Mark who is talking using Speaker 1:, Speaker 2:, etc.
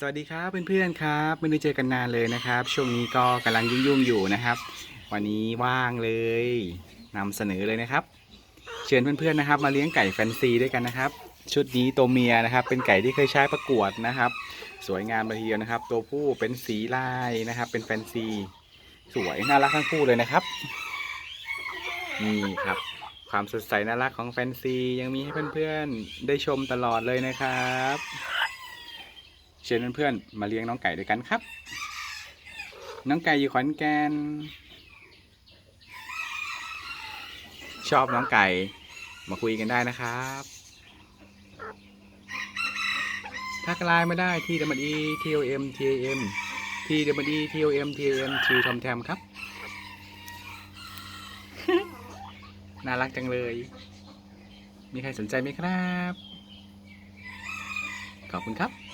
Speaker 1: สวัสดีครับเพื่อนๆครับ ไม่ได้เจอกันนานเลยนะครับ ช่วงนี้ก็กำลังยุ่งๆอยู่นะครับ วันนี้ว่างเลยนำเสนอเลยนะครับ เชิญเพื่อนๆนะครับ มาเลี้ยงไก่แฟนซีด้วยกันนะครับ ชุดนี้ตัวเมียนะครับ เป็นไก่ที่เคยใช้ประกวดนะครับ สวยงามเลยทีเดียวนะครับ ตัวผู้เป็นสีลายนะครับ เป็นแฟนซี สวยน่ารักทั้งคู่เลยนะครับนี่ครับ ความสดใสน่ารักของแฟนซียังมีให้เพื่อนๆได้ชมตลอดเลยนะครับ ชิญเพื่อนๆมาเลี้ยงน้องไก่ด้วยกันครับ น้องไก่อยู่ขอนแก่นชอบน้องไก่มาคุยกันได้นะครับทักไลน์มาได้ที่ดัมดีทีโอเอ็มทีเอ็มทีดมดีทีโอเอ็มทีเอ็มชื่อทอมแทมครับ น่ารักจังเลย มีใครสนใจไหมครับ ขอบคุณครับ